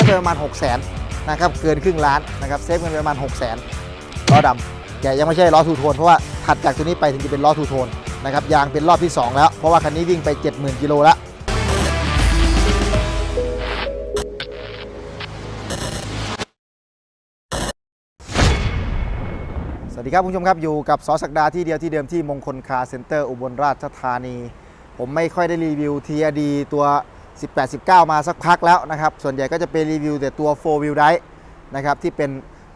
ฟไปประมาณ 6 0 0 0 0นนะครับเกินครึ่งล้านนะครับเซฟเงินไปประมาณ 6 0 0 0 0นล้อดำแต่ยังไม่ใช่ล้อทูโทนเพราะว่าถัดจากตัวนี้ไปถึงจะเป็นล้อทูโทนนะครับยางเป็นรอบที่ 2 แล้ว เพราะว่าคันนี้วิ่งไป 70,000กิโลแล้วสวัสดีครับคุณผู้ชมครับ อยู่กับสอสักดาที่เดียวที่เดิมที่มงคลคาร์เซ็นเตอร์อุบลราชธานี ผมไม่ค่อยได้รีวิว TRD ตัว 18-19 มาสักพักแล้วนะครับ ส่วนใหญ่ก็จะเป็นรีวิวแต่ตัว 4 wheel drive นะครับที่เป็น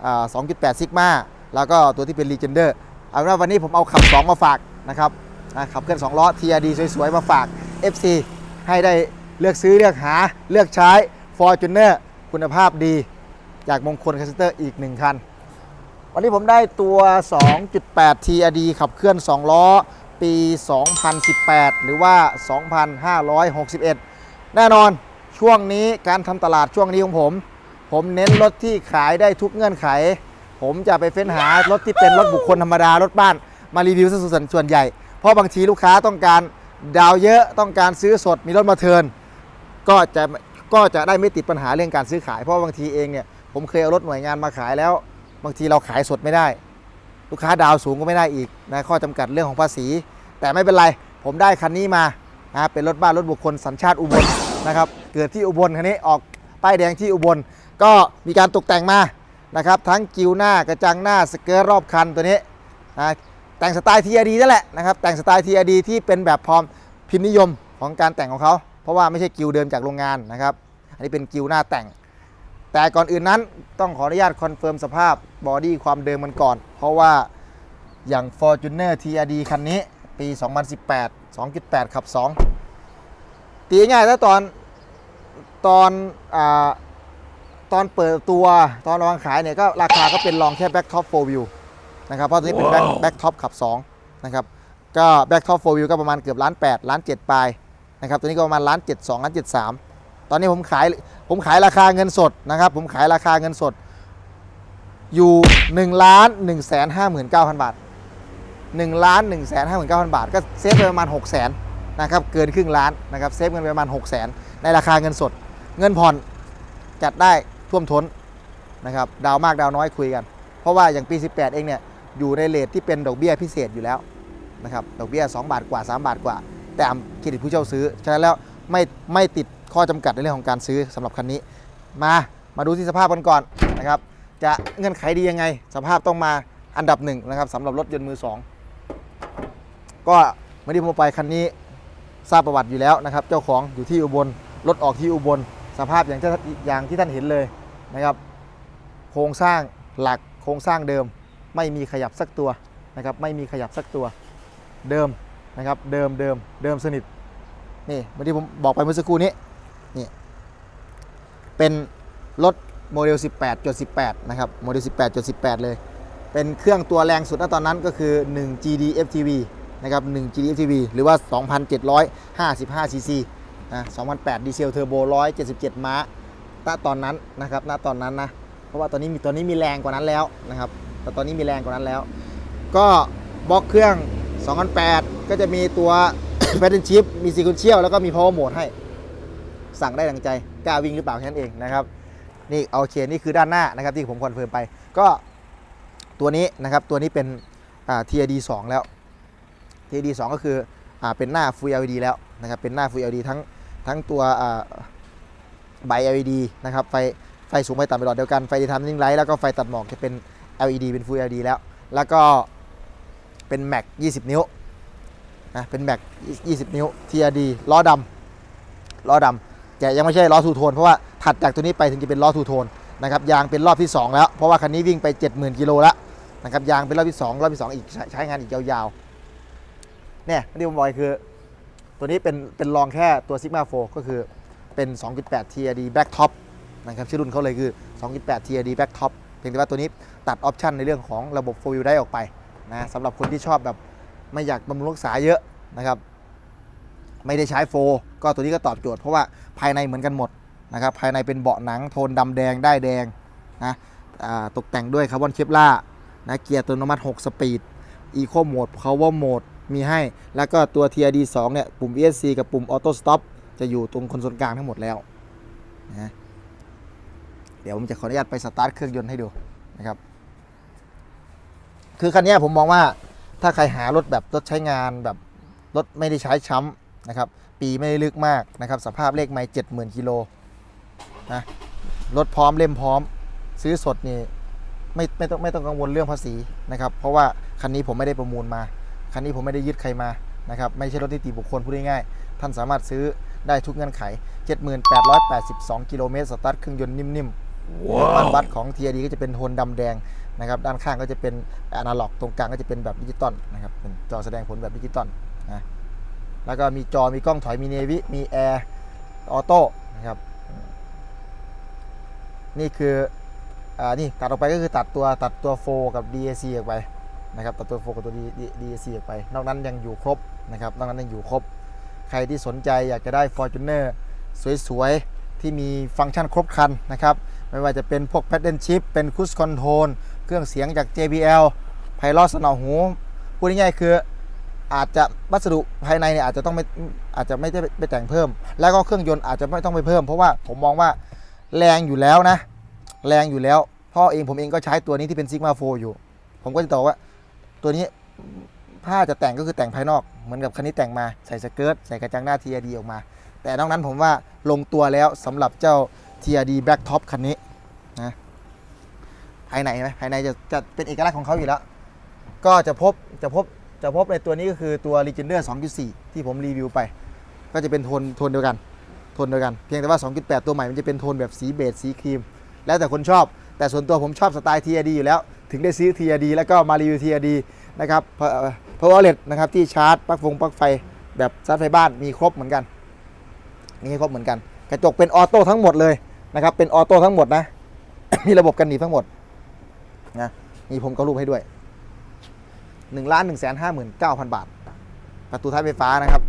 อ่า2.8 Sigma แล้วก็ตัวที่เป็น Legender เอาเป็นว่าวันนี้ผมเอาขับ 2 มาฝากนะครับนะขับเคลื่อน 2 ล้อ TRD สวยๆ มาฝาก FC ให้ได้เลือกซื้อเลือกหาเลือกใช้ Fortuner คุณภาพดีจากมงคลคาร์เซเตอร์อีก 1 คัน วันนี้ผมได้ตัว 2.8 TRD ขับเคลื่อน 2 ล้อ ปี 2018 หรือว่า 2561 แน่นอนช่วงนี้การทำตลาดช่วงนี้ของผม ผมเน้นรถที่ขายได้ทุกเงื่อนไข ผมจะไปเฟ้นหารถที่เป็นรถบุคคลธรรมดารถบ้านมารีวิวซะส่วนส่วนใหญ่ เพราะบางทีลูกค้าต้องการดาวเยอะต้องการซื้อสดมีรถมาเทินก็จะก็จะได้ไม่ติดปัญหาเรื่องการซื้อขาย เพราะบางทีเองเนี่ยผมเคยเอารถหน่วยงานมาขายแล้ว บางทีเราขายสดไม่ได้ ลูกค้าดาวสูงก็ไม่ได้อีกนะข้อจำกัดเรื่องของภาษี แต่ไม่เป็นไร ผมได้คันนี้มา นะเป็นรถบ้านรถบุคคลสัญชาติอุบลนะครับเกิดที่อุบลคันนี้ออกป้ายแดงที่อุบล ก็มีการตกแต่งมานะครับทั้งกิวหน้ากระจังหน้าสเกิร์ตรอบคันตัวนี้นะแต่งสไตล์ TRD นั่นแหละนะครับแต่งสไตล์ TRD ที่เป็นแบบพร้อมพิมพ์นิยมของการแต่งของเขา เพราะว่าไม่ใช่กิวเดิมจากโรงงานนะครับอันนี้เป็นกิวหน้าแต่ง แต่ก่อนอื่นนั้นต้องขออนุญาตคอนเฟิร์มสภาพบอดี้ความเดิมมันก่อน เพราะว่าอย่าง Fortuner TRD คันนี้ ปี 2018 2.8 ขับ 2 ตีง่ายถ้าตอนตอนอาตอนเปิดตัวตอนวางขายเนี่ยก็ราคาก็เป็นรองแค่ Back Top 4 View นะครับเพราะตัวนี้เป็น Back Back Top ขับ2นะครับก็ Back Top 4 View ก็ประมาณเกือบล้าน8ล้าน7ปลายนะครับตัวนี้ก็ประมาณล้าน7 2ล้าน7 3ตอนนี้ผมขายผมขายราคาเงินสดนะครับผมขายราคาเงินสดอยู่1ล้าน1แสน59,000บาท1ล้าน 1แสน59,000 บาท ก็เซฟไปประมาณ 6 0 0 0 0นนะครับเกินครึ่งล้านนะครับเซฟเงินไปประมาณ 6 0 0 0 0 0 ในราคาเงินสด เงินผ่อนจัดได้ท่วมท้นนะครับดาวมากดาวน้อยคุยกัน เพราะว่าอย่างปี 18 เองเนี่ยอยู่ในเลทที่เป็นดอกเบี้ยพิเศษอยู่แล้วนะครับดอกเบี้ย 2 บาทกว่า 3 บาทกว่า แต่เครดิตผู้เช่าซื้อ ฉะนั้นแล้วไม่ไม่ติดข้อจำกัดในเรื่องของการซื้อสำหรับคันนี้ มามาดูที่สภาพกันก่อนนะครับจะเงื่อนไขดียังไง สภาพต้องมาอันดับหนึ่งนะครับสำหรับรถยนต์มือสอง ก็เมื่อที่ผมไปคันนี้ทราบประวัติอยู่แล้วนะครับ เจ้าของอยู่ที่อุบลรถออกที่อุบลสภาพอย่างที่อย่างที่ท่านเห็นเลยนะครับ โครงสร้างหลักโครงสร้างเดิมไม่มีขยับสักตัวนะครับ ไม่มีขยับสักตัวเดิมนะครับ เดิมเดิมเดิมสนิทนี่เมื่อที่ผมบอกไปเมื่อสักครู่นี้นี่เป็นรถโมเดล 18.18 นะครับ โมเดล 18.18 เลย เป็นเครื่องตัวแรงสุดณตอนนั้นก็คือ 1 GD FTV นะครับ1 GD FTV หรือว่า 2,755 cc นะ2008 ดีเซลเทอร์โบ 177 ม้าณตอนนั้นนะครับณตอนนั้นนะ เพราะว่าตอนนี้มีตอนนี้มีแรงกว่านั้นแล้วนะครับ แต่ตอนนี้มีแรงกว่านั้นแล้ว ก็บล็อกเครื่อง 2008 ก็จะมีตัวแ a ต t นชิ p มีซีคุนเชียลแล้วก็มี power mode ให้ สั่งได้ดังใจกล้าวิ่งหรือเปล่าแค่นั้นเองนะครับ นี่โอเคนี่คือด้านหน้านะครับที่ผมคอนเฟิร์มไป ก็ตัวนี้นะครับตัวนี้เป็นอ่า TRD 2 แล้ว TD 2ก็คืออเป็นหน้า Full LED แล้วนะครับเป็นหน้า Full LED ทั้งทั้งตัวใบ LED นะครับไฟไฟสูงไฟต่ำไปหลอดเดียวกันไฟดีทามนิ่งไลท์แล้วก็ไฟตัดหมอกจะเป็น LED เป็น Full LED แล้ว แล้วก็เป็นแม็ก20 นิ้วนะเป็นแม็ก20 นิ้ว TRD ล้อดำล้อดำแต่ยังไม่ใช่ล้อทูโทนเพราะว่าถัดจากตัวนี้ไปถึงจะเป็นล้อทูโทนนะครับยางเป็นรอบที่ 2 แล้ว เพราะว่าคันนี้วิ่งไป 70,000กิโลแล้วนะครับยางเป็นรอบที่ 2 รอบที่ 2 อีกใช้ใช้งานอีกยาวๆ เนี่ยที่ผมบอกคือ ตัวนี้เป็นเป็นรองแค่ตัว Sigma 4 ก็คือเป็น 2.8 TRD Back Top นะครับชื่อรุ่นเขาเลยคือ 2.8 TRD Back Top เพียงแต่ว่าตัวนี้ตัดออปชันในเรื่องของระบบ4 Wheel ได้ออกไปนะสำหรับคนที่ชอบแบบไม่อยากบำรุงรักษาเยอะนะครับ ไม่ได้ใช้โฟก็ตัวนี้ก็ตอบโจทย์เพราะว่าภายในเหมือนกันหมดนะครับภายในเป็นเบาะหนังโทนดำแดงได้แดงนะตกแต่งด้วยคาร์บอนเคปล่านะเกียร์อัตโนมัติ 6 สปีด Eco Mode Power Mode มี มีให้ แล้วก็ตัว TRD 2 เนี่ย ปุ่ม ESC กับปุ่ม Auto Stop จะอยู่ตรงคอนโซลกลางทั้งหมดแล้วนะเดี๋ยวผมจะขออนุญาตไปสตาร์ทเครื่องยนต์ให้ดูนะครับ คือคันนี้ผมมองว่าถ้าใครหารถแบบรถใช้งานแบบรถไม่ได้ใช้ช้ำนะครับ ปีไม่ได้ลึกมากนะครับ สภาพเลขไม่เจ็ดหมื่นกิโลนะรถพร้อมเล่มพร้อม ซื้อสดนี่ไม่ไม่ต้องไม่ต้องกังวลเรื่องภาษีนะครับ เพราะว่าคันนี้ผมไม่ได้ประมูลมา คันนี้ผมไม่ได้ยึดใครมานะครับไม่ใช่รถนิติบุคคลพูดง่ายๆท่านสามารถซื้อได้ทุกเงื่อนไข 7882 กิโลเมตรสตาร์ทเครื่องยนต์นิ่มๆบ้านวัดของ TRD ก็จะเป็นโทนดำแดงนะครับด้านข้างก็จะเป็นอนาล็อกตรงกลางก็จะเป็นแบบดิจิตอลนะครับเป็นจอแสดงผลแบบดิจิตอลนะแล้วก็มีจอมีกล้องถอยมีเนวิมีแอร์ออโต้นะครับนี่คืออ่านี่ตัดออกไปก็คือตัดตัวตัดตัวโฟกับ DAC ออกไป นะครับตัดตัวโฟกับตัว D- D- DAC ออกไป นอกนั้นยังอยู่ครบนะครับนอกนั้นยังอยู่ครบ ใครที่สนใจอยากจะได้ Fortuner สวยๆ ที่มีฟังก์ชันครบครันนะครับ ไม่ว่าจะเป็นพวก Paddle Shift เป็น Cruise Control เครื่องเสียงจาก JBL ไพเราะสนอหู พูดง่ายๆคืออาจจะวัสดุภายในเนี่ยอาจจะต้องไม่อาจจะไม่ได้ไปแต่งเพิ่ม แล้วก็เครื่องยนต์อาจจะไม่ต้องไปเพิ่ม เพราะว่าผมมองว่าแรงอยู่แล้วนะ แรงอยู่แล้วพราะเองผมเองก็ใช้ตัวนี้ที่เป็นซิกมาโฟอยู่ ผมก็จะบอกว่า ตัวนี้ถ้าจะแต่งก็คือแต่งภายนอกเหมือนกับคันนี้แต่งมาใส่สเกิร์ตใส่กระจังหน้า TRD ออกมา แต่นอกนั้นผมว่าลงตัวแล้วสำหรับเจ้า TRD Black Top คันนี้นะภายในไหมภายในจะจะเป็นเอกลักษณ์ของเขาอยู่แล้ว ก็จะพบจะพบจะพบในตัวนี้ก็คือตัว Legender 2.4 ที่ผมรีวิวไป ก็จะเป็นโทนโทนเดียวกันโทนเดียวกัน เพียงแต่ว่า 2.8 ตัวใหม่มันจะเป็นโทนแบบสีเบจสีครีม แล้วแต่คนชอบ แต่ส่วนตัวผมชอบสไตล์ TRD อยู่แล้ว ถึงได้ซื้อ TRD แล้วก็มารีวิว TRD นะครับเพราะเพราะว่าเลตนะครับที่ชาร์จปลั๊กฟงปลั๊กไฟแบบชาร์จไฟบ้านมีครบเหมือนกันมีครบเหมือนกัน กระจกเป็นออโต้ทั้งหมดเลยนะครับเป็นออโต้ทั้งหมดนะมีระบบกันหนีทั้งหมดนะนี่ผมก็รูปให้ด้วย1นึ่งล้านหนึ่งแสนห้าหมื่นเก้าพันบาท ประตูท้ายไฟฟ้านะครับ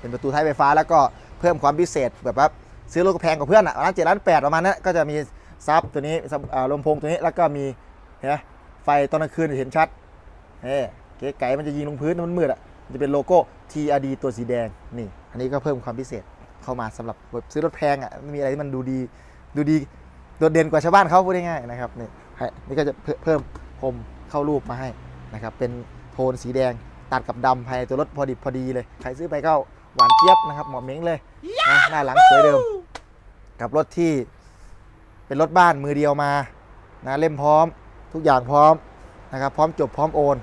เป็นประตูท้ายไฟฟ้าแล้วก็เพิ่มความพิเศษแบบว่าซื้อรถแพงกว่าเพื่อนอะร้านเจ็ดร้านแปดประมาณนั้นก็จะมี ซับตัวนี้ลำโพงตัวนี้แล้วก็มีเห็นไหมไฟตอนกลางคืนเห็นชัดเฮ้เก๋ไก่มันจะยิงลงพื้นมันมืดอะจะเป็นโลโก้ TRD ตัวสีแดงนี่ อันนี้ก็เพิ่มความพิเศษเข้ามาสำหรับแบบซื้อรถแพงอะไม่มีอะไรที่มันดูดีดูดีโดดเด่นกว่าชาวบ้านเขาพูดง่ายๆนะครับนี่นี่ก็จะเพิ่มพรมเข้ารูปมาให้นะครับเป็นโทนสีแดงตัดกับดำภายในตัวรถพอดีพอดีเลยใครซื้อไปก็หวานเจี๊ยบนะครับเหมาะเม้งเลยนะหน้าหลังสวยเดิม กับรถที่ เป็นรถบ้านมือเดียวมานะเล่มพร้อมทุกอย่างพร้อมนะครับพร้อมจบพร้อมโอน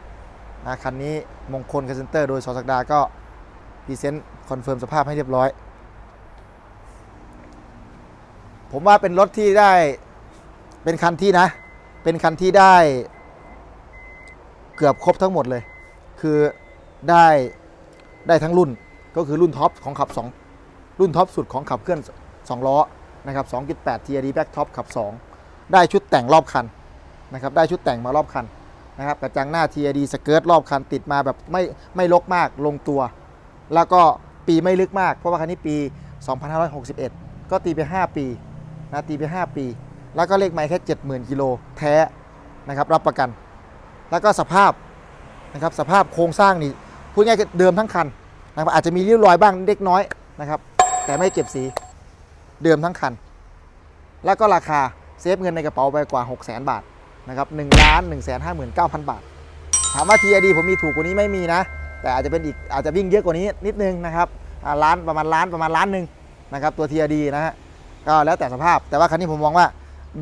นะคันนี้มงคลคาเซนเตอร์โดยสอสักดาก็พรีเซนต์คอนเฟิร์มสภาพให้เรียบร้อย ผมว่าเป็นรถที่ได้เป็นคันที่นะ เป็นคันที่ได้เกือบครบทั้งหมดเลย คือได้ได้ทั้งรุ่นก็คือรุ่นท็อปของขับ 2 รุ่นท็อปสุดของขับเคลื่อน 2 ล้อ นะครับ 2.8 TRD Back Top ขับ 2 ได้ชุดแต่งรอบคันนะครับ ได้ชุดแต่งมารอบคันนะครับกระจังหน้า TRD สเกิร์ตรอบคันติดมาแบบไม่ไม่ลกมากลงตัว แล้วก็ปีไม่ลึกมาก เพราะว่าคันนี้ปี 2561 ก็ตีไป 5 ปีนะตีไป 5 ปี แล้วก็เลขไมล์แค่ 70,000 กิโลแท้นะครับรับประกัน แล้วก็สภาพนะครับสภาพโครงสร้างนี่พูดง่ายๆเดิมทั้งคันนะครับอาจจะมีริ้วรอยบ้างเล็กน้อยนะครับแต่ไม่เก็บสีเดิมทั้งคัน แล้วก็ราคาเซฟเงินในกระเป๋าไปกว่า 6 0 0 0 0 0 บาทนะครับหนึ่งล้านหนึ่งแสนห้าหมื่นเก้าพันบาท ถามว่า TRD ผมมีถูกกว่านี้ไม่มีนะ แต่อาจจะเป็นอีกอาจจะวิ่งเยอะกว่านี้นิดนึงนะครับล้านประมาณล้านประมาณล้านหนึ่งนะครับตัว TRD นะฮะก็แล้วแต่สภาพ แต่ว่าคันนี้ผมมองว่า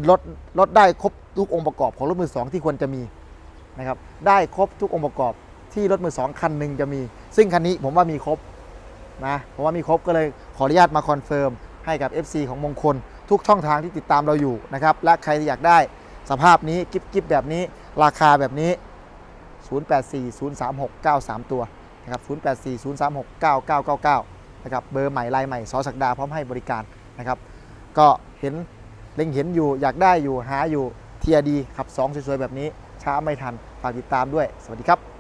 รถรถได้ครบทุกองค์ประกอบของรถมือสองที่ควรจะมีนะครับได้ครบทุกองค์ประกอบที่รถมือสองคันหนึ่งจะมี ซึ่งคันนี้ผมว่ามีครบนะผมว่ามีครบก็เลยขออนุญาตมาคอนเฟิร์มให้กับ FC ของมงคล ทุกช่องทางที่ติดตามเราอยู่นะครับและใครที่อยากได้สภาพนี้กิฟกิฟแบบนี้ราคาแบบนี้ 08403693 ตัวนะครับ0840369999 นะครับเบอร์ใหม่ลายใหม่ซอสักดาพร้อมให้บริการนะครับ ก็เห็นเล็งเห็นอยู่อยากได้อยู่หาอยู่เทียดีขับ 2 สวยๆ แบบนี้ช้าไม่ทัน ฝากติดตามด้วย สวัสดีครับ